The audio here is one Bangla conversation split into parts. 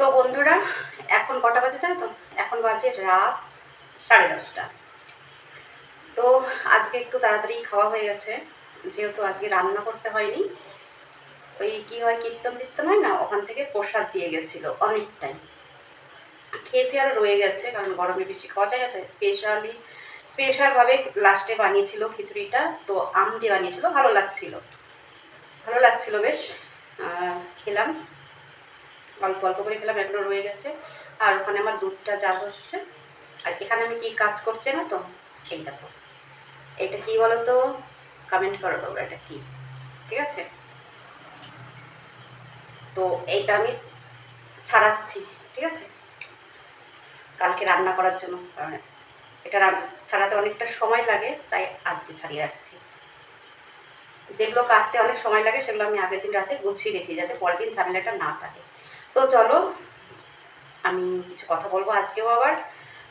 তো বন্ধুরা, এখন কটা বাজে জানো তো? এখন বাজে রাত সাড়ে দশটা। তো আজকে একটু তাড়াতাড়ি খাওয়া হয়ে গেছে, যেহেতু আজকে রান্না করতে হয়নি। ওই কি হয়, কীর্তন কীর্তন হয় না? ওখান থেকে প্রসাদ দিয়ে গেছিল অনেকটাই। খেয়েছি আর রয়ে গেছে, কারণ গরমে বেশি খাওয়া যায় না স্পেশালি স্পেশালভাবে লাস্টে বানিয়েছিল খিচুড়িটা, তো আম দিয়ে বানিয়েছিল, ভালো লাগছিল। ভালো লাগছিল বেশ। খেলাম। অল্প অল্প করে খেলাম এগুলো রয়ে গেছে। আর ওখানে আমার দুধটা যা হচ্ছে। আর এখানে আমি কি কাজ করছি না তো? এই দেখো। এটা কি বলো তো কমেন্ট করো তোমরা এটা কি? ঠিক আছে? তো এইটা আমি ছাড়াচ্ছি, ঠিক আছে? কালকে রান্না করার জন্য, কারণ এটা ছাড়াতে অনেকটা সময় লাগে, তাই আজকে ছাড়িয়ে রাখছি। যেগুলো কাটতে অনেক সময় লাগে, সেগুলো আমি আগের দিন রাতে গুছিয়ে রেখি যাতে পরের দিন ঝামেলাটা না থাকে। তো চলো, আমি কিছু কথা বলব আজকেও আবার।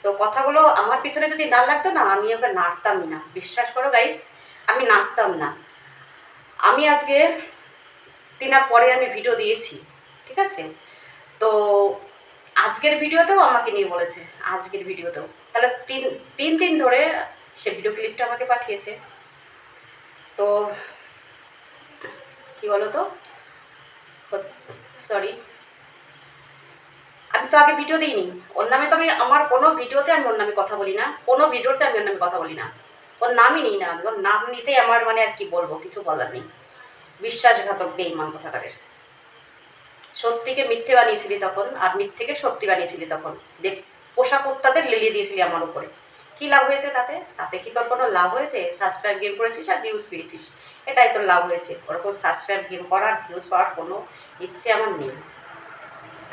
তো কথাগুলো আমার পিছনে যদি না লাগতো না, আমি ওকে নাড়তামই না। বিশ্বাস করো গাইস আমি নাড়তাম না। আমি আজকে দিনা পরে আমি ভিডিও দিয়েছি, ঠিক আছে? তো আজকের ভিডিওতেও আমাকে নিয়ে বলেছে, আজকের ভিডিওতেও তাহলে তিন তিন দিন ধরে সে ভিডিও ক্লিপটা আমাকে পাঠিয়েছে। তো কি বলো তো সরি আমি তো আগে ভিডিও দিইনি। ওর নামে তো আমি, আমার কোনো ভিডিওতে আমি ওর নামে কথা বলি না। কোনো ভিডিওতে আমি ওর নামে কথা বলি না। ওর নামই নিই না আমি। ওর নাম নিতেই আমার মানে আর কি বলব, কিছু বলার নেই। বিশ্বাসঘাতক, বেইমান কথাকারের সত্যিকে মিথ্যে বানিয়েছিলি তখন, আর মিথ্যেকে সত্যি বানিয়েছিলি তখন। দেখ, পোশাক উত্তাদের লিলিয়ে দিয়েছিলি আমার উপরে। কি লাভ হয়েছে তাতে? তাতে কি তোর কোনো লাভ হয়েছে? সাবস্ক্রাইব গেম করেছিস আর ভিউজ পেয়েছিস। এটাই তোর লাভ হয়েছে। ওরকম সাবস্ক্রাইব গেম করার ভিউজ পাওয়ার কোনো ইচ্ছে আমার নেই।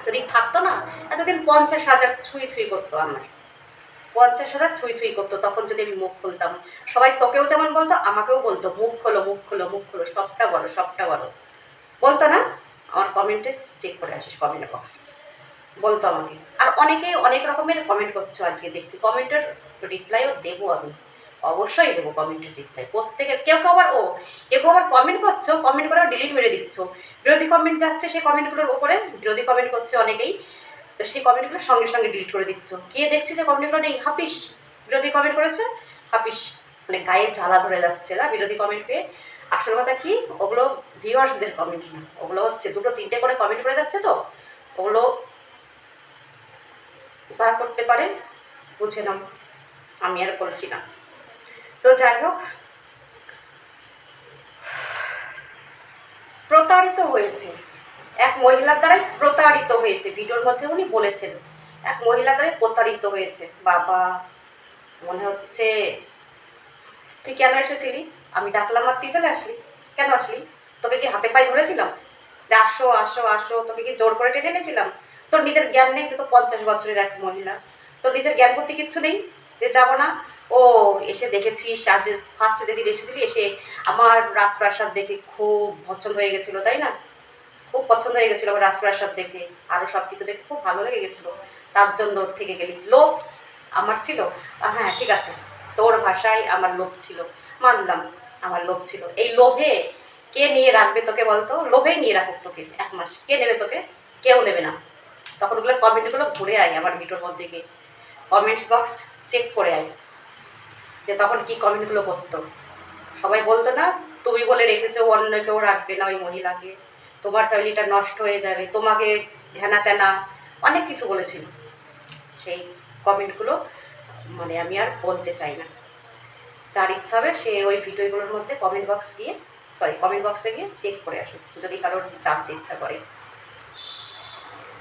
যদি থাকতো না, এতদিন পঞ্চাশ হাজার ছুঁই ছুঁই করতো আমার। পঞ্চাশ হাজার ছুঁই ছুঁই করতো, তখন যদি আমি মুখ খুলতাম। সবাই তোকেও যেমন বলতো, আমাকেও বলতো, মুখ খোলো মুখ খোলো মুখ খোলো, সবটা বলো সবটা বলো। বলতো না? আমার কমেন্টে চেক করে আসিস কমেন্ট বক্স বলতো আমাকে। আর অনেকেই অনেক রকমের কমেন্ট করছ আজকে, দেখছি। কমেন্টের রিপ্লাইও দেবো আমি। অবশ্যই দেবো কমেন্টের রিপ্লাই প্রত্যেকের কেউ কেউ আবার ও, কেউ কেউ আবার কমেন্ট করছ কমেন্ট করে ডিলিট মেরে দিচ্ছ। বিরোধী কমেন্ট যাচ্ছে, সেই কমেন্টগুলোর উপরে বিরোধী কমেন্ট করছে অনেকেই। তো সেই কমেন্টগুলো সঙ্গে সঙ্গে ডিলিট করে দিচ্ছ। গিয়ে দেখছি যে কমেন্টগুলো নেই? হাফিস, বিরোধী কমেন্ট করেছে? হাফিস মানে গায়ে জ্বালা ধরে যাচ্ছে না বিরোধী কমেন্ট পেয়ে। আসল কথা কি? ওগুলো ভিউয়ার্সদের কমেন্ট না। ওগুলো হচ্ছে দুটো তিনটে করে কমেন্ট করে যাচ্ছে তো। ওগুলো বার করতে পারে, বুঝে নাও। আমি আর বলছি না। তো যাই হোক। প্রতারিত হয়েছে। এক মহিলার দ্বারাই প্রতারিত হয়েছে। ভিডিওর মধ্যে উনি বলেছেন, এক মহিলার দ্বারাই প্রতারিত হয়েছে। বাবা, মনে হচ্ছে, তুই কেন এসেছিলি? আমি ডাকলাম, আর তুই চলে আসলি। কেন আসলি? তোকে কি হাতে পায়ে ধরেছিলাম? যে আসো আসো আসো, তোকে কি জোর করে টেনে এনেছিলাম? তোর নিজের জ্ঞান নেই, তুই তো পঞ্চাশ বছরের এক মহিলা। তোর নিজের জ্ঞান করতে কিচ্ছু নেই, যে যাব না। ও, এসে দেখেছিস আজ ফার্স্ট যেদিন এসেছিলি, এসে আমার রাজপ্রাসাদ দেখে খুব পছন্দ হয়ে গেছিল, তাই না? খুব পছন্দ হয়ে গেছিল আমার রাজপ্রাসাদ দেখে আরও সব কিছু দেখে খুব ভালো লেগে গেছিল। তার জন্য থেকে গেলি। লোভ আমার ছিল? হ্যাঁ ঠিক আছে। তোর ভাষায় আমার লোভ ছিল। মানলাম, আমার লোভ ছিল। এই লোভে কে নিয়ে রাখবে তোকে বলতো? লোভেই নিয়ে রাখুক তোকে, এক মাস। কে নেবে তোকে? কেউ নেবে না। তখন ওগুলো কমেন্টগুলো ঘুরে আয় আমার ভিডিওর মধ্যে গিয়ে। কমেন্টস বক্স চেক করে আয়। যে তখন কি কমেন্টগুলো করতো। সবাই বলতো না, তুমি বলে রেখেছো অন্য কেউ রাখবে না ওই মহিলাকে। তোমার ফ্যামিলিটা নষ্ট হয়ে যাবে, তোমাকে হেনা তেনা। অনেক কিছু বলেছিল। সেই কমেন্টগুলো মানে আমি আর বলতে চাই না। যার ইচ্ছা হবে সে ওই ভিডিওগুলোর মধ্যে কমেন্ট বক্স গিয়ে সরি কমেন্ট বক্সে গিয়ে চেক করে আসুক, যদি কারোর জানতে ইচ্ছা করে।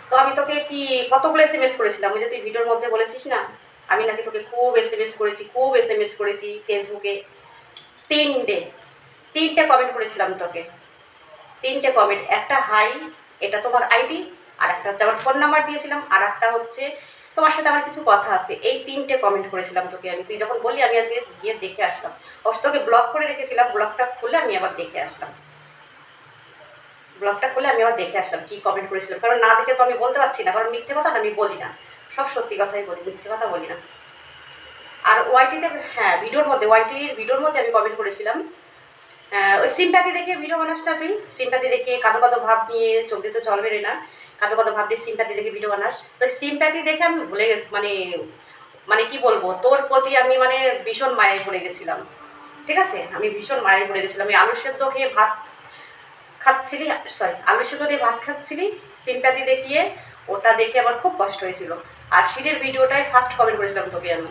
তো আমি তোকে কি কতগুলো এস এম এস করেছিলাম? ওই যে তুই ভিডিওর মধ্যে বলেছিস না? আমি নাকি তোকে খুব এস এম এস করেছি, খুব এস এম এস করেছি ফেসবুকে তিনটে তিনটে কমেন্ট করেছিলাম তোকে। তিনটে কমেন্ট একটা হাই এটা তোমার আইডি আর একটা হচ্ছে আমার ফোন নাম্বার দিয়েছিলাম, আর একটা হচ্ছে তোমার সাথে আমার কিছু কথা আছে। এই তিনটে কমেন্ট করেছিলাম তোকে আমি। তুই যখন বললি, আমি আজকে গিয়ে দেখে আসলাম। অবশ্য তোকে ব্লক করে রেখেছিলাম ব্লগটা খুলে আমি আবার দেখে আসলাম। ব্লগটা খুলে আমি আবার দেখে আসলাম কি কমেন্ট করেছিলাম। কারণ না দেখে তো আমি বলতে পারছি না, কারণ মিথ্যে কথা আমি বলি না। সব সত্যি কথাই বলি, মিথ্যে কথা বলি না। আর ওয়াইটিতে হ্যাঁ ভিডিওর মধ্যে ওয়াইটির ভিডিওর মধ্যে আমি কমেন্ট করেছিলাম। ওই সিম্প্যাথি দেখে ভিডিও বানাস না তুই? সিম্প্যাথি দেখে কাদো কাদো ভাব নিয়ে দিয়ে তো জল বেরোয় না। কাদো কাদো ভাব ভাবছিস সিম্প্যাথি দেখে ভিডিও বানাস। তো সিম্প্যাথি দেখে আমি ভুলে মানে মানে কি বলব, তোর প্রতি আমি মানে ভীষণ মায়ে পড়ে গেছিলাম। ঠিক আছে? আমি ভীষণ মায়ের পড়ে গেছিলাম। আমি আলু সেদ্ধ খেয়ে ভাত খাচ্ছিলি সরি আলু সেদ্ধ দিয়ে ভাত খাচ্ছিলি সিম্প্যাথি দেখিয়ে ওটা দেখে আমার খুব কষ্ট হয়েছিল। আর সিঁড়ির ভিডিওটাই ফার্স্ট কমেন্ট করেছিলাম তোকে আমি।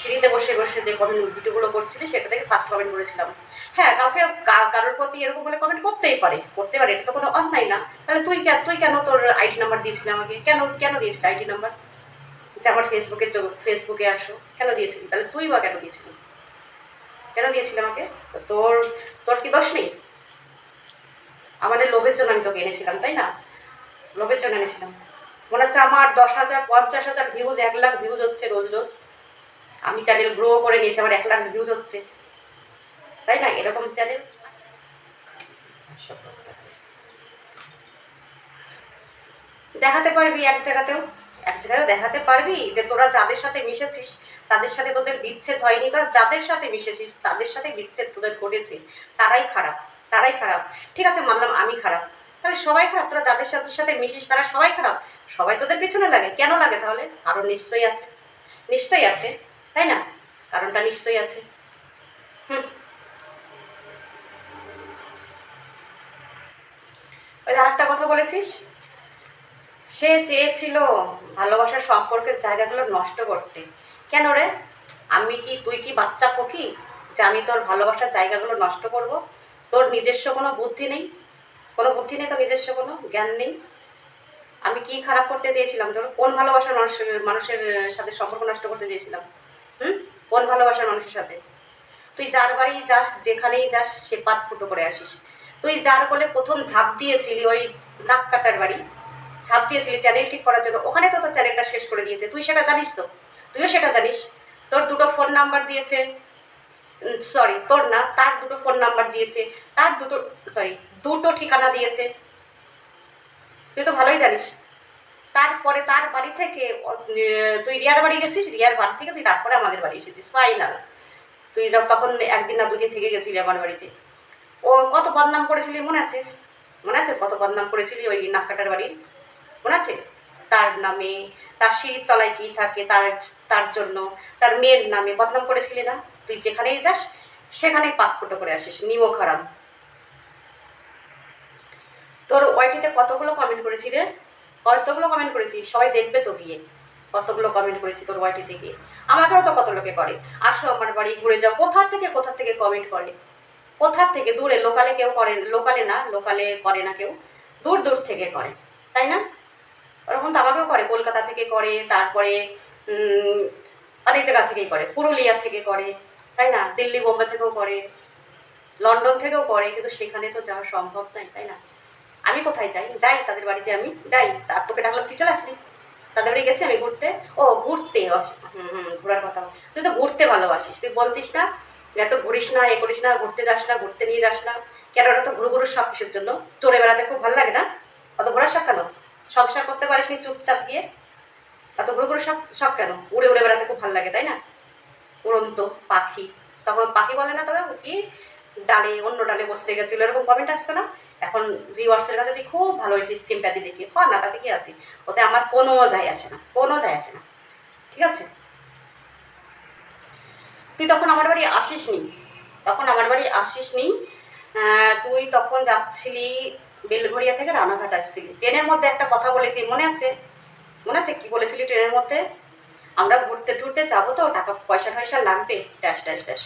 সিঁড়িতে বসে বসে যে কমেন্ট ভিডিওগুলো করছিলি, সেটা থেকে ফার্স্ট কমেন্ট করেছিলাম। হ্যাঁ কাউকে কারোর প্রতি এরকম বলে কমেন্ট করতেই পারে। করতে পারে, এটা তো কোনো অন্যায় না। তাহলে তুই কেন তুই কেন তোর আইডি নাম্বার দিয়েছিলি আমাকে? কেন কেন দিয়েছিলি আইডি নাম্বার যে আমার ফেসবুকে ফেসবুকে আসো, কেন দিয়েছিলি? তাহলে তুই বা কেন দিয়েছিলি? কেন দিয়েছিলি আমাকে? তোর তোর কি দোষ নেই? আমাদের লোভের জন্য আমি তোকে এনেছিলাম, তাই না? লোভের জন্য এনেছিলাম। মনে হচ্ছে আমার দশ হাজার, পঞ্চাশ হাজার ভিউজ এক লাখ ভিউজ হচ্ছে রোজ রোজ। আমি চ্যানেল গ্রো করে নিয়েছি, আমার এক লাখ ভিউজ হচ্ছে। তাই না? এরকম চ্যানেল দেখাতে পারবি এক জায়গাতেও। এক জায়গাতেও দেখাতে পারবি যে তোরা যাদের সাথে মিশেছিস, তাদের সাথে তোদের বিচ্ছেদ হয়নি তোরা যাদের সাথে মিশেছিস, তাদের সাথে বিচ্ছেদ তোদের ঘটেছে। তারাই খারাপ তারাই খারাপ। ঠিক আছে, মানলাম আমি খারাপ। তাহলে সবাই খারাপ? তোরা যাদের সাথে সাথে মিশিস তারা সবাই খারাপ? সবাই তোদের পিছনে লাগে। কেন লাগে তাহলে? কারণ নিশ্চয়ই আছে। নিশ্চয়ই আছে, তাই না? কারণটা নিশ্চয়ই আছে। হুম। ওই আরেকটা কথা বলেছিস? সে চেয়েছিল ভালোবাসার সম্পর্কের জায়গাগুলো নষ্ট করতে। কেন রে? আমি কি, তুই কি বাচ্চা পক্ষী যে আমি তোর ভালোবাসার জায়গাগুলো নষ্ট করব? তোর নিজস্ব কোনো বুদ্ধি নেই? কোনো বুদ্ধি নেই তোর নিজস্ব কোনো? জ্ঞান নেই? আমি কি খারাপ করতে চেয়েছিলাম? ধরো কোন ভালোবাসার মানুষের মানুষের সাথে সম্পর্ক নষ্ট করতে চেয়েছিলাম? হুম? কোন ভালোবাসার মানুষের সাথে? তুই যার বাড়ি যাস, যেখানেই যাস, সে পাত ফুটো করে আসিস। তুই যার বলে প্রথম ঝাঁপ দিয়েছিলি ওই নাক কাটার বাড়ি, ঝাঁপ দিয়েছিলি চ্যানেল ঠিক করার জন্য, ওখানে তো তোর চ্যানেলটা শেষ করে দিয়েছে। তুই সেটা জানিস তো? তুইও সেটা জানিস? তোর দুটো ফোন নাম্বার দিয়েছে সরি তোর না, তার দুটো ফোন নাম্বার দিয়েছে, তার দুটো সরি দুটো ঠিকানা দিয়েছে। তুই তো ভালোই জানিস। তারপরে তার বাড়ি থেকে তুই রিয়ার বাড়ি গেছিস? রিয়ার বাড়ি থেকে তুই তারপরে আমাদের বাড়ি এসেছিস ফাইনাল তুই তখন একদিন না দুদিন থেকে গেছিলি আমার বাড়িতে। ও কত বদনাম করেছিলি, মনে আছে? মনে আছে? কত বদনাম করেছিলি ওই নাককাটার বাড়ির মনে আছে? তার নামে, তার সিঁড়ির তলায় কি থাকে, তার তার জন্য, তার মেয়ের নামে বদনাম করেছিলি না? তুই যেখানেই যাস, সেখানেই পাক ফুটো করে আসিস নিমো খারাপ তোর ওয়াইটিতে কতগুলো কমেন্ট করেছি রে? কতগুলো কমেন্ট করেছি? সবাই দেখবে তো গিয়ে। কতগুলো কমেন্ট করেছি তোর ওয়াইটিতে গিয়ে আমাকেও তো কত লোকে করে। আসো আমার বাড়ি, ঘুরে যাও। কোথা থেকে কোথা থেকে কমেন্ট করে? কোথা থেকে? দূরে লোকালে কেউ করে লোকালে না লোকালে করে না কেউ। দূর দূর থেকে করে, তাই না? ওরকম তো আমাকেও করে। কলকাতা থেকে করে, তারপরে অনেক জায়গা থেকেই করে। পুরুলিয়া থেকে করে, তাই না? দিল্লি, বোম্বে থেকেও করে। লন্ডন থেকেও করে, কিন্তু সেখানে তো যাওয়া সম্ভব নয়, তাই না? আমি কোথায় যাই? যাই, তাদের বাড়িতে আমি যাই। তার তোকে ডাকলাম, তুই চলে আসলি? তাদের বাড়ি গেছি আমি ঘুরতে। ও, ঘুরতে হুম হুম, ঘোরার কথা। তুই তো ঘুরতে ভালোবাসিস। তুই বলতিস না এত ঘুরিস না, এ করিস না, ঘুরতে যাস না, ঘুরতে নিয়ে যাস না। কেন ওটা তো ঘুরু ঘুরু শখ কিসের জন্য? চড়ে বেড়াতে খুব ভালো লাগে না? অত ঘোরার শখ কেন? সংসার করতে পারিস নি চুপচাপ গিয়ে? অত ঘুরু ঘুরু শখ শখ কেন? উড়ে উড়ে বেড়াতে খুব ভালো লাগে, তাই না? উড়ন্ত পাখি। তখন পাখি বলে না তবে কি? ডালে, অন্য ডালে বসতে গেছিল। এরকম কমেন্ট আসতো না? এখন ভিউয়ার্সের কাছে তুই খুব ভালো হয়েছিস সিম্প্যাথি দেখি হ না, তাতে কি আছে? ওতে আমার কোনো যায় আসে না, কোনো যায় আসে না, ঠিক আছে? তুই তখন আমার বাড়ি আসিস নি তখন আমার বাড়ি আসিস নি তুই তখন যাচ্ছিলি বেলঘরিয়া থেকে রানাঘাট আসছিলি। ট্রেনের মধ্যে একটা কথা বলেছি, মনে আছে? মনে আছে কি বলেছিলি ট্রেনের মধ্যে? আমরা ঘুরতে টুরতে যাব তো, টাকা, পয়সা টয়সা লাগবে ড্যাশ ড্যাশ ড্যাশ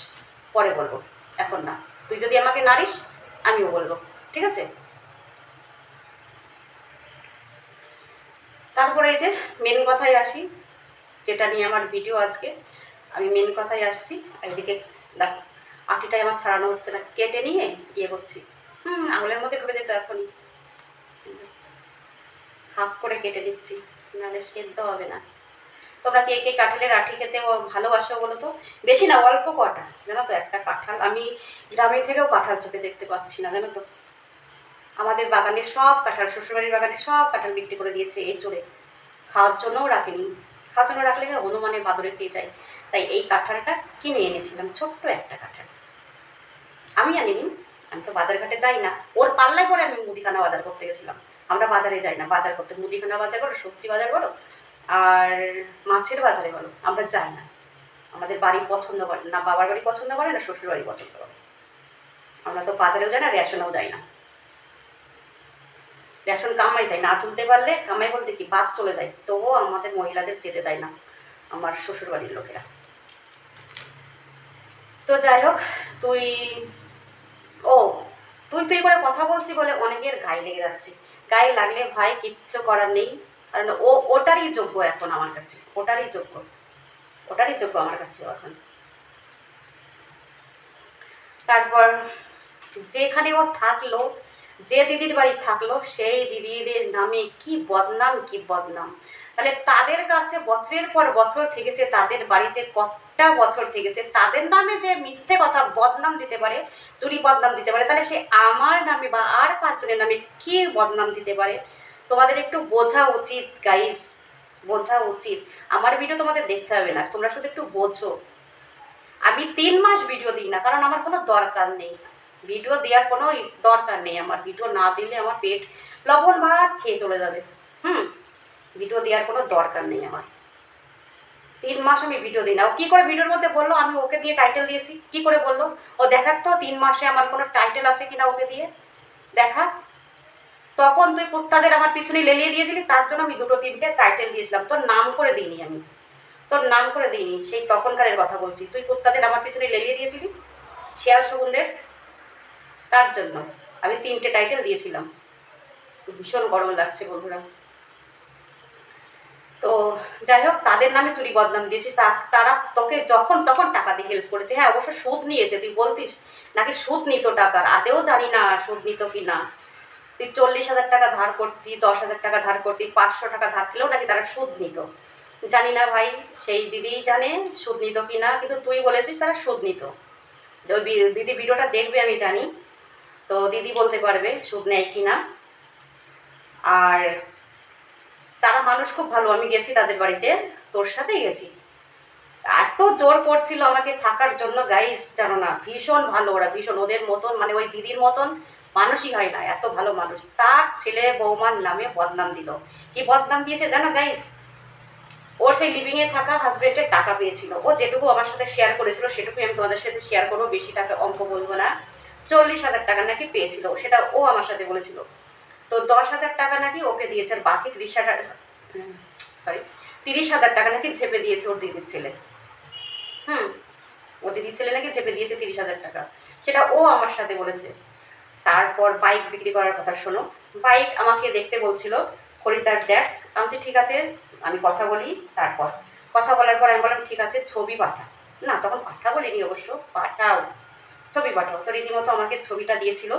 পরে বলব, এখন না। তুই যদি আমাকে নাড়িস, আমিও বলব। ঠিক আছে? তারপরে এই যে মেন কথায় আসি, যেটা নিয়ে আমার ভিডিও আজকে। আমি মেন কথায় আসছি এদিকে দেখ আটিটাই আমার ছাড়ানো হচ্ছে না, কেটে নিয়ে ইয়ে করছি। হুম, আঙুলের মধ্যে ঢুকে যেত এখনই হাফ করে কেটে দিচ্ছি নাহলে সেদ্ধ হবে না। তোমরা কে কে কাঁঠালের আঠি খেতে ভালোবাসো বলো তো? বেশি না, অল্প কটা। জানো তো, একটা কাঁঠাল। আমি গ্রামে থেকেও কাঁঠাল চোখে দেখতে পাচ্ছি না, জানো তো? আমাদের বাগানে সব কাঁঠাল, শ্বশুরবাড়ির বাগানে সব কাঁঠাল বিক্রি করে দিয়েছে এই চড়ে খাওয়ার জন্যও রাখেনি। খাওয়ার জন্য রাখলে হনুমানে বাদরে খেয়ে যায়। তাই এই কাঁঠালটা কিনে এনেছিলাম, ছোট্ট একটা কাঁঠাল। আমি আনিনি, আমি তো বাজার ঘাটে যাই না। ওর পাল্লায় পরে আমি মুদিখানা বাজার করতে গেছিলাম। আমরা বাজারে যাই না, বাজার করতে। মুদিখানা বাজার বলো, সবজি বাজার বলো, আর মাছের বাজারে বলো, আমরা যাই না। আমাদের বাড়ি পছন্দ করে না, বাবার বাড়ি পছন্দ করে না শ্বশুর বাড়ি পছন্দ করে। আমরা তো বাজারেও যাই না, রেশনেও যাই না। রেশন কামাই যায় না তুলতে পারলে কামাই বলতে কি, বাদ চলে যায়। তবুও আমাদের মহিলাদের যেতে দেয় না আমার শ্বশুর বাড়ির লোকেরা। তো যাই হোক, তুই, ও, তুই তুই করে কথা বলছি বলে অনেকের গায়ে লেগে যাচ্ছে। গায়ে লাগলে ভাই কিচ্ছু করার নেই, কারণ ও, ওটারই যোগ্য এখন আমার কাছে, ওটারই যোগ্য। ওটারই যোগ্য আমার কাছে এখন। তারপর, যেখানে ও থাকল যে দিদির বাড়ি থাকল, সেই দিদিদের নামে কি বদনাম কি বদনাম। তাহলে তাদের কাছে বছরের পর বছর থেকেছে, তাদের বাড়িতে কতটা বছর থেকেছে, তাদের নামে যে মিথ্যে কথা, বদনাম দিতে পারে চুরি বদনাম দিতে পারে, তাহলে সে আমার নামে বা আর পাঁচজনের নামে কি বদনাম দিতে পারে? তোমাদের একটু বোঝা উচিত গাইস বোঝা উচিত। আমার ভিডিও তোমাদের দেখতে হবে না, তোমরা শুধু একটু বোঝো। আমি তিন মাস ভিডিও দিই না, কারণ আমার কোনো দরকার নেই। ভিডিও দেওয়ার কোনো দরকার নেই আমার। ভিডিও না দিলে আমার পেট লবণ ভাত খেয়ে চলে যাবে। হুম, ভিডিও দেওয়ার কোনো দরকার নেই আমার। তিন মাস আমি ভিডিও দিই না। ও কী করে ভিডিওর মধ্যে বলল? আমি ওকে দিয়ে টাইটেল দিয়েছি। কি করে বলল? ও দেখাক তো, তিন মাসে আমার কোনো টাইটেল আছে কিনা ওকে দিয়ে। দেখা। তখন তুই কুত্তাদের আমার পিছনে লেলিয়ে দিয়েছিলি, তার জন্য আমি দুটো তিনটে টাইটেল দিয়েছিলাম। তোর নাম করে দিইনি আমি। তোর নাম করে দিইনি। সেই তখনকারের কথা বলছি। তুই কুত্তাদের আমার পিছনে লেলিয়ে দিয়েছিলি? শেয়াল শগুনদের তার জন্য। আমি তিনটে টাইটেল দিয়েছিলাম। ভীষণ গরম লাগছে বন্ধুরা। তো যাই হোক, তাদের নামে চুরি বদনাম দিয়েছিস। তারা তোকে যখন তখন টাকা দিয়ে হেল্প করেছে। হ্যাঁ অবশ্য সুদ নিয়েছে, তুই বলতিস। নাকি সুদ নিত টাকার? আদেও জানি না সুদ নিত কি না তুই চল্লিশ হাজার টাকা ধার করতি, দশ হাজার টাকা ধার করতি, পাঁচশো টাকা ধার দিলেও নাকি তারা সুদ নিত। জানি না ভাই, সেই দিদিই জানে সুদ নিত কি না কিন্তু তুই বলেছিস তারা সুদ নিত। দিদি ভিডিওটা দেখবে, আমি জানি। তো দিদি বলতে পারবে সুদ নেয় কি না আর তারা মানুষ খুব ভালো, আমি গেছি তাদের বাড়িতে, তোর সাথেই গেছি। এত জোর করছিল আমাকে থাকার জন্য গাইস জানো না, ভীষণ ভালো ওরা, ভীষণ ওদের মতন মানে ওই দিদির মতন মানুষই হয় না, এত ভালো মানুষ। তার ছেলে বৌমার নামে বদনাম দিল। কি বদনাম দিয়েছে জানো গাইস ওর সেই লিভিংয়ে থাকা হাজবেন্ডের টাকা পেয়েছিল। ও যেটুকু আমার সাথে শেয়ার করেছিল, সেটুকুই আমি তোমাদের সাথে শেয়ার করব, বেশি টাকা অঙ্ক বলব না। চল্লিশ হাজার টাকা নাকি পেয়েছিল, সেটা ও আমার সাথে বলেছিল। তো দশ হাজার টাকা নাকি ওকে দিয়েছে, আর বাকি ত্রিশ হাজার সরি তিরিশ হাজার টাকা নাকি ঝেপে দিয়েছে ওর দিদির ছেলে। হুম ও দিদির ছেলে নাকি ঝেপে দিয়েছে তিরিশ হাজার টাকা, সেটা ও আমার সাথে বলেছে। তারপর বাইক বিক্রি করার কথা শোনো। বাইক আমাকে দেখতে বলছিল, খরিদ্দার, দেখ, আমি ঠিক আছে, আমি কথা বলি, তারপর। কথা বলার পর আমি বললাম, ঠিক আছে, ছবি পাঠা। না, তখন পাঠা বলিনি অবশ্য, পাঠাও। ছবি পাঠাও। তো রীতিমতো আমাকে ছবিটা দিয়েছিল।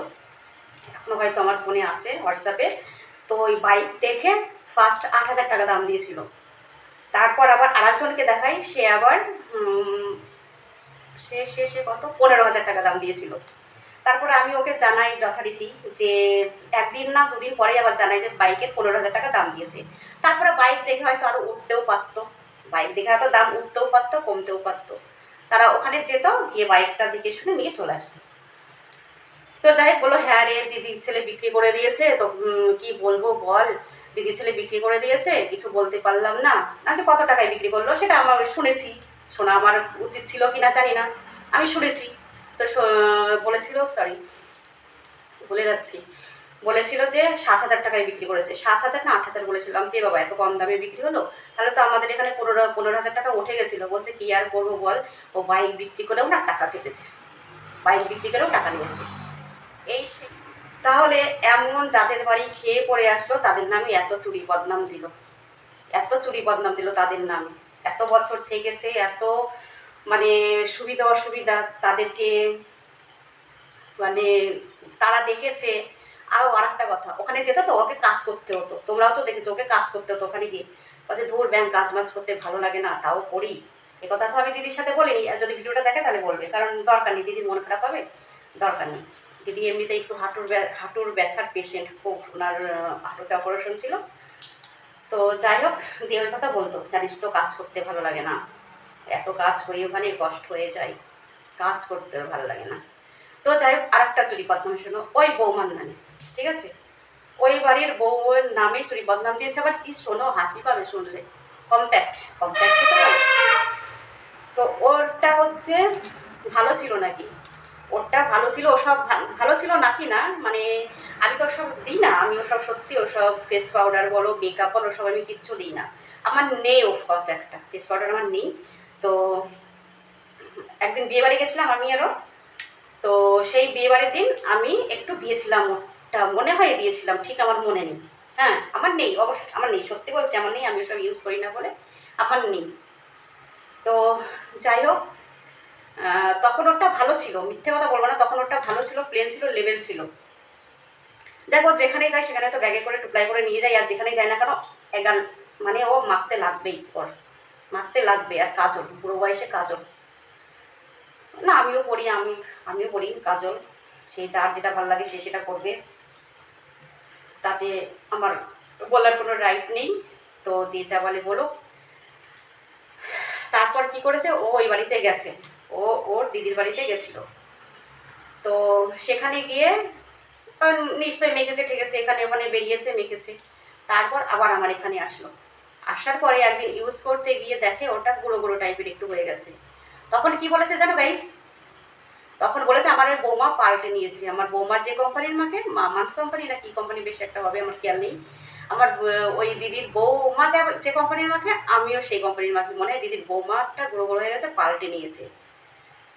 এখনও হয়তো আমার ফোনে আছে হোয়াটসঅ্যাপে তো ওই বাইক দেখে ফার্স্ট আট হাজার টাকা দাম দিয়েছিল। তারপর আবার আরেকজনকে দেখাই, সে আবার সে সে সে কত? পনেরো হাজার টাকা দাম দিয়েছিল। তারপরে আমি ওকে জানাই যথারীতি যে একদিন না দুদিন পরে আবার জানাই যে বাইকের পনেরো হাজার টাকা দাম দিয়েছে। তারপরে বাইক দেখে হয়তো আরও উঠতেও পারতো। বাইক দেখে হয়তো দাম উঠতেও পারতো, কমতেও পারতো। তারা ওখানে যেত, গিয়ে বাইকটা দেখে শুনে নিয়ে চলে আসতো। তো যাই হোক, বলল হ্যাঁ রে দিদির ছেলে বিক্রি করে দিয়েছে, তো কি বলব বল? দিদির ছেলে বিক্রি করে দিয়েছে, কিছু বলতে পারলাম না। আচ্ছা কত টাকায় বিক্রি করল? সেটা আমার শুনেছি। শোনা আমার উচিত ছিল কি না জানি না। আমি শুনেছি। তো বলেছিল, সরি ভুলে যাচ্ছি। বলেছিল যে সাত হাজার টাকায় বিক্রি করেছে। সাত হাজার না আট হাজার বলেছিলাম যে বাবা, এত কম দামে বিক্রি হলো? তাহলে তো আমাদের এখানে পনেরো পনেরো হাজার টাকা উঠে গেছিল। বলছে, কি আর করব বল? ও বাইক বিক্রি করেও না টাকা চেপেছে। বাইক বিক্রি করেও টাকা নিয়েছে। এই তাহলে এমন যাদের বাড়ি খেয়ে পড়ে আসলো, তাদের নামে এত চুরি বদনাম দিল। এত চুরি বদনাম দিল তাদের নামে। এত বছর থেকেছে, এত মানে সুবিধা অসুবিধা তাদেরকে মানে তারা দেখেছে। আরও আর একটা কথা, ওখানে যেত তো, ওকে কাজ করতে হতো। তোমরাও তো দেখেছ, ওকে কাজ করতে হতো ওখানে গিয়ে। বলছে, ধর ব্যাংক কাজ মাজ করতে ভালো লাগে না, তাও করি। এ কথা তো আমি দিদির সাথে বলিনি, আর যদি ভিডিওটা দেখে তাহলে বলবে, কারণ দরকার নেই দিদির মন খারাপ হবে, দরকার নেই। দিদি এমনিতে একটু হাঁটুর হাঁটুর ব্যথার পেশেন্ট খুব ওনার হাঁটুতে অপারেশন ছিল। তো যাই হোক, দিয়ে ওই কথা বলতো, জানিস তো, কাজ করতে ভালো লাগে না। এত কাজ করি ওখানে, কষ্ট হয়ে যায় কাজ করতে ভালো লাগে না। তো যাই হোক আর একটা চুরি বদনাম শোনো, ওই বৌমার নামে। ঠিক আছে? ওই বাড়ির বউ বউয়ের নামে চুরি বদনাম দিয়েছে, আবার কি শোনো, হাসি পাবে শুনলে। কম্প্যাক্ট কম্প্যাক্ট তো ওরটা হচ্ছে ভালো ছিল নাকি? ওরটা ভালো ছিল ওসব ভালো ছিল নাকি না? মানে আমি তো ওসব দিই না, আমি ওসব সত্যি ওসব ফেস পাউডার বলো মেকআপ বলো ওসব আমি কিচ্ছু দিই না। আমার নেই ও কম্প্যাক্টটা ফেস পাউডার আমার নেই। তো একদিন বিয়ে বাড়ি গেছিলাম আমি আরও তো সেই বিয়ে বাড়ির দিন আমি একটু দিয়েছিলাম ওটা মনে হয় দিয়েছিলাম, ঠিক আমার মনে নেই। হ্যাঁ আমার নেই অবশ্য আমার নেই, সত্যি বলছি আমার নেই, আমি ওসব ইউজ করি না বলে আমার নেই। তো যাই হোক তখন ওটা ভালো ছিল, মিথ্যে কথা বলব না, তখন ওটা ভালো ছিল প্লেন ছিল লেভেল ছিল। দেখো যেখানে যাই সেখানে তো ব্যাগে করে টুকলাই করে নিয়ে যাই, আর যেখানে যাই না কেন, এগাল মানে ও মাখতে লাগবেই পর মাখতে লাগবে, আর কাজল, বুড়ো বয়সে কাজল। না, আমিও পড়ি, আমি, আমিও পড়ি, কাজল, সে যার যেটা ভালো লাগে সে সেটা করবে। তাতে আমার বলার কোনো রাইট নেই। তো যে যা বলে বলো তারপর কি করেছে? ও ওই বাড়িতে গেছে। ও ওর দিদির বাড়িতে গেছিল। তো সেখানে গিয়ে নিশ্চয়ই মেখেছে, ঠেকেছে। এখানে ওখানে বেরিয়েছে, মেখেছে। তারপর আবার আমার এখানে আসলো। আসার পরে একদিন ইউজ করতে গিয়ে দেখে ওটা গুঁড়ো গুঁড়ো টাইপের একটু হয়ে গেছে। তখন কি বলেছে জানো গাইস তখন বলেছে, আমার ওই বৌমা পাল্টে নিয়েছে। আমার বৌমার যে কোম্পানির মাকে মামাত কোম্পানি না কি কোম্পানি বেশ একটা হবে, আমার খেয়াল নেই। আমার ওই দিদির বৌমা যা, যে কোম্পানির মাকে, আমিও সেই কোম্পানির মাকে। মনে হয় দিদির বৌমাটা গুঁড়ো গুঁড়ো হয়ে গেছে, পাল্টে নিয়েছে।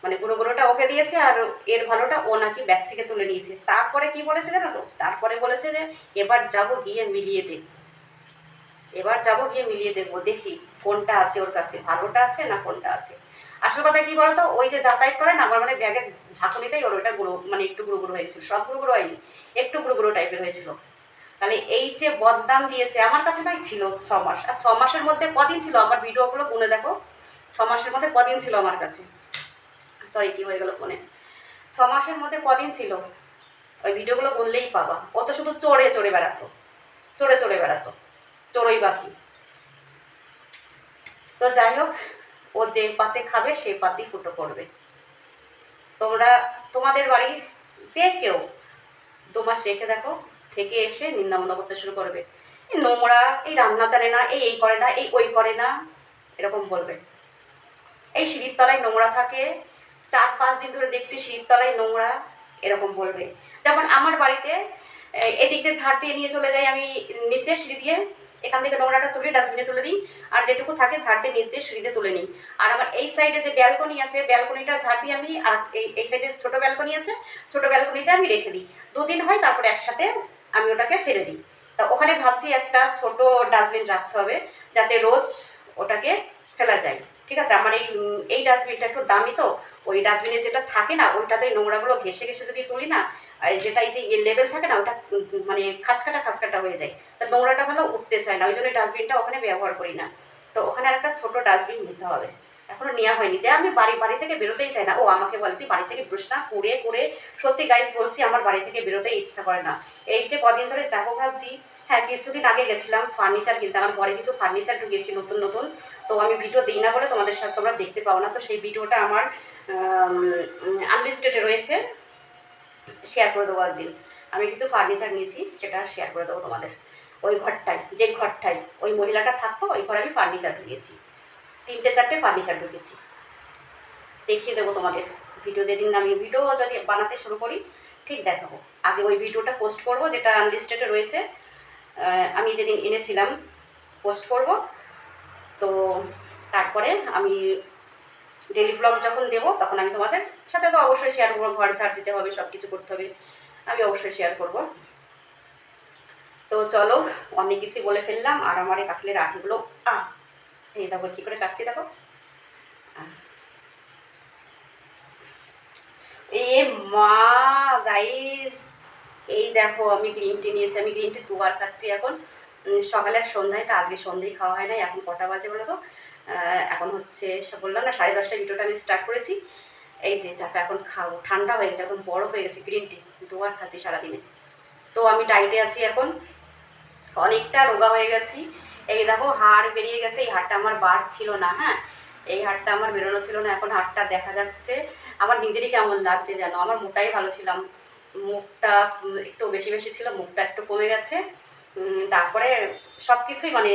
মানে গুঁড়ো গুঁড়োটা ওকে দিয়েছে আর এর ভালোটা ও নাকি ব্যাগ থেকে তুলে নিয়েছে। তারপরে কি বলেছে জানো তো? তারপরে বলেছে যে, এবার যাব গিয়ে মিলিয়ে দেখ। এবার যাব গিয়ে মিলিয়ে দেখব দেখি কোনটা আছে ওর কাছে, ভালোটা আছে না কোনটা আছে? আসল কথা কি বলতো? ওই যে যাতায়াত করে না, আমার মানে ব্যাগের ঝাঁকুনিতেই ওর ওটা গুঁড়ো মানে একটু গুঁড়ো গুঁড়ো হয়েছিল, সব গুঁড়ো গুঁড়ো হয়নি, একটু গুঁড়ো গুঁড়ো টাইপের হয়েছিল। তাহলে এই যে বদনাম দিয়েছে, আমার কাছে ভাই ছিল ছ মাস। আর ছ মাসের মধ্যে কদিন ছিল? আমার ভিডিওগুলো গুনে দেখো। ছ মাসের মধ্যে কদিন ছিল আমার কাছে? সরি কি হয়ে গেল ফোনে ছ মাসের মধ্যে কদিন ছিল? ওই ভিডিওগুলো গুনলেই পাবা। ও তো শুধু চড়ে চড়ে বেড়াতো। চড়ে চড়ে বেড়াতো। চড়ই বাকি। তো যাই হোক ও যে পাতে খাবে সেই পাতেই ফুটো করবে তোমরা, তোমাদের বাড়ি যে কেউ দু মাস রেখে দেখো, থেকে এসে নিন্দামন্দা করতে শুরু করবে। এই নোংরা, এই রান্না জানে না, এই এই করে না, এই ওই করে না, এরকম বলবে। এই সিঁড়ির তলায় নোংরা থাকে, চার পাঁচ দিন ধরে দেখছি সিঁড়ির তলায় নোংরা, এরকম বলবে। যেমন আমার বাড়িতে এদিক দিয়ে ঝাড় দিয়ে নিয়ে চলে যাই আমি, নিচে সিঁড়ি দিয়ে এখান থেকে নোংরাটা তুলে ডাস্টবিনে তুলে দিই। আর যেটুকু থাকে ঝাড় দিয়ে নিচ দিয়ে সিঁড়িতে তুলে নিই। আর আমার এই সাইডে যে ব্যালকনি আছে ব্যালকনিটা ঝাড় দিয়ে আমি আর এই এই সাইডে ছোট ব্যালকনি আছে, ছোট ব্যালকনিতে আমি রেখে দিই। দুদিন হয় তারপরে একসাথে আমি ওটাকে ফেলে দিই। তা ওখানে ভাবছি একটা ছোট ডাস্টবিন রাখতে হবে, যাতে রোজ ওটাকে ফেলা যায়। ঠিক আছে? আমার এই এই ডাস্টবিনটা একটু দামি তো, ওই ডাস্টবিনে যেটা থাকে না ওইটাতে নোংরাগুলো ঘেসে ঘেসে যদি তুলি না যেটা এই যে লেভেল থাকে না, ওটা মানে খাঁচকাটা খাঁচকাটা হয়ে যায়। তা নোংরাটা ভালো উঠতে চায় না, ওই জন্য ডাস্টবিনটা ওখানে ব্যবহার করি না। তো ওখানে একটা ছোট ডাস্টবিন নিতে হবে। এখনও নেওয়া হয়নি। যে আমি বাড়ি বাড়ি থেকে বেরোতেই চাই না। ও আমাকে বলে, তুই বাড়ি থেকে বেরোস না করে করে সত্যি গাইজ বলছি, আমার বাড়ি থেকে বেরোতে ইচ্ছা করে না। এই যে কদিন ধরে যাব ভাবছি হ্যাঁ কিছুদিন আগে গেছিলাম ফার্নিচার কিনতে। আমার ঘরে কিছু ফার্নিচার ঢুকেছি নতুন নতুন। তো আমি ভিডিও দিই না বলে তোমাদের সাথে তোমরা দেখতে পাও না। তো সেই ভিডিওটা আমার আনলিস্টেডে রয়েছে। শেয়ার করে দেবো একদিন। আমি কিছু ফার্নিচার নিয়েছি, সেটা শেয়ার করে দেবো তোমাদের। ওই ঘরটায়, যে ঘরটায়, ওই মহিলাটা থাকতো, ওই ঘরে আমি ফার্নিচার ঢুকিয়েছি। তিনটে চারটে ফার্নিচার ঢুকেছি। দেখিয়ে দেবো তোমাদের। ভিডিও যেদিন আমি ভিডিও যদি বানাতে শুরু করি, ঠিক দেখাবো। আগে ওই ভিডিওটা পোস্ট করব, যেটা আনলিস্টেডে রয়েছে। আমি যেদিন এনেছিলাম পোস্ট করব। তো, তারপরে আমি ডেলি ব্লগ যখন দেবো, তখন আমি তোমাদের সাথে তো অবশ্যই শেয়ার করব, ঘর ঝাড় দিতে হবে সব কিছু করতে হবে, আমি অবশ্যই শেয়ার করব। তো চলো, অনেক কিছু বলে ফেললাম, আর আমার এই কাঠলের আঠিগুলো আহ, এই দেখো কী করে কাটছি দেখো। এ মা গাইস এই দেখো, আমি গ্রিন টি নিয়েছি, আমি গ্রিন টি দুবার খাচ্ছি এখন। সকালে আর সন্ধ্যায়, তো আজকে সন্ধ্যেই খাওয়া হয় নাই, এখন কটা বাজে বলো তো? এখন হচ্ছে বললাম না, সাড়ে দশটা ভিডিওটা আমি স্টার্ট করেছি। এই যে চাটা এখন খাব ঠান্ডা হয়ে গেছে, একদম বড় হয়ে গেছে গ্রিন টি দুবার খাচ্ছি সারাদিনে। তো আমি ডাইটে আছি এখন, অনেকটা রোগা হয়ে গেছি। এই দেখো, হাড় বেরিয়ে গেছে, এই হাড়টা আমার বার ছিল না হ্যাঁ? এই হাড়টা আমার বেরোনো ছিল না, এখন হাড়টা দেখা যাচ্ছে। আমার নিজেরই কেমন লাগছে যেন আমার মোটাই ভালো ছিলাম। মুখটা একটু বেশি বেশি ছিল, মুখটা একটু কমে গেছে। তারপরে সব কিছুই মানে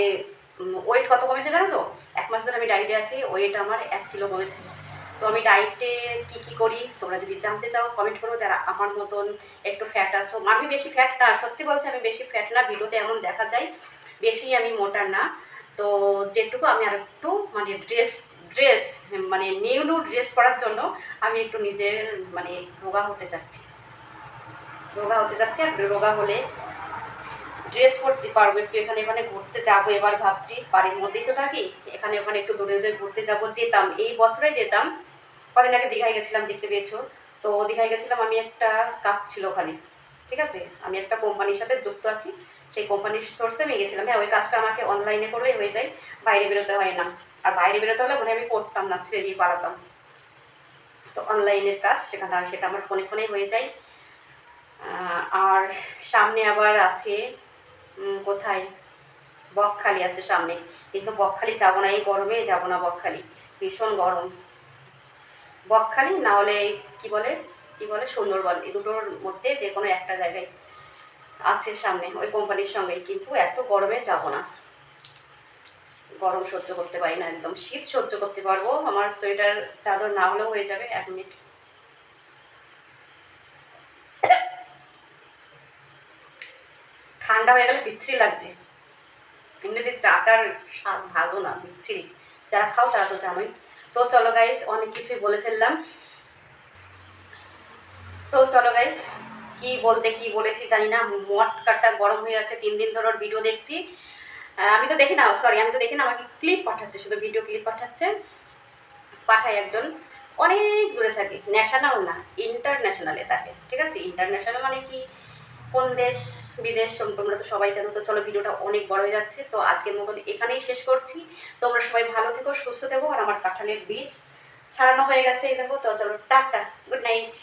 ওয়েট কত কমেছে জানো তো? এক মাস ধরে আমি ডায়েটে আছি ওয়েট আমার এক কিলো কমেছে। তো আমি ডায়েটে কি কি করি? তোমরা যদি জানতে চাও কমেন্ট করো। যারা আমার মতন একটু ফ্যাট আছো, আমি বেশি ফ্যাট না, সত্যি বলছি আমি বেশি ফ্যাট না, ভিডিওতে এমন দেখা যায়, বেশি আমি মোটা না। তো যেটুকু আমি আর একটু মানে ড্রেস ড্রেস মানে নিউ নিউ ড্রেস পরার জন্য আমি একটু নিজের মানে রোগা হতে চাচ্ছি। রোগা হতে চাচ্ছি, আর রোগা হলে ড্রেস পরতে পারব, একটু এখানে ওখানে ঘুরতে যাব, এবার ভাবছি বাড়ির মধ্যেই তো থাকি, এখানে ওখানে একটু দূরে দূরে ঘুরতে যাব, যেতাম, এই বছরে যেতাম, কদিন আগে দীঘায় গেছিলাম, দেখতে পেয়েছ, তো দীঘায় গেছিলাম, আমি একটা কাজ ছিল ওখানে, ঠিক আছে, আমি একটা কোম্পানির সাথে যুক্ত আছি, সেই কোম্পানির সোর্সে আমি গেছিলাম হ্যাঁ ওই কাজটা আমাকে অনলাইনে করলেই হয়ে যায়, বাইরে বেরোতে হয় না, আর বাইরে বেরোতে হলে মনে আমি করতাম না, ছেড়ে দিয়ে পালাতাম, তো অনলাইনের কাজ, সেখানে সেটা আমার ফোনে ফোনে হয়ে যায় আর সামনে আবার আছে কোথায়? বকখালি আছে সামনে। কিন্তু বকখালি যাব না, এই গরমে যাব না বকখালি। ভীষণ গরম। বকখালি না হলে কি বলে কি বলে, সুন্দরবন। এই দুটোর মধ্যে যে কোনো একটা জায়গায় আছে সামনে, ওই কোম্পানির সঙ্গে কিন্তু এত গরমে যাব না। গরম সহ্য করতে পারি না একদম। শীত সহ্য করতে পারব। আমার সোয়েটার চাদর না হলেও হয়ে যাবে এক মিনিট। ঠান্ডা হয়ে গেলে বিচ্ছিরি লাগছে। এমনিতে চাটার স্বাদ ভালো না, বিচ্ছিরি। যারা খাও তারা তো জানোই। তো চলো গাইস অনেক কিছুই বলে ফেললাম। তো চলো গাইস কি বলতে কি বলেছি জানি না মটকাটা গরম হয়ে যাচ্ছে, তিন দিন ধরে ভিডিও দেখছি। আমি তো দেখি না সরি আমি তো দেখি না, আমাকে ক্লিপ পাঠাচ্ছে, শুধু ভিডিও ক্লিপ পাঠাচ্ছে। পাঠায় একজন, অনেক দূরে থাকে ন্যাশনাল না ইন্টারন্যাশনালে থাকে। ঠিক আছে ইন্টারন্যাশনাল মানে কি? কোন দেশ? বিদেশ তোমরা তো সবাই জানো, তো চলো ভিডিওটা অনেক বড় হয়ে যাচ্ছে। তো আজকের মতন এখানেই শেষ করছি। তোমরা সবাই ভালো থেকো, সুস্থ থেকো, আর আমার কাঁঠালের বীজ ছাড়ানো হয়ে গেছে, এই দেখো, তো চলো টাটা গুড নাইট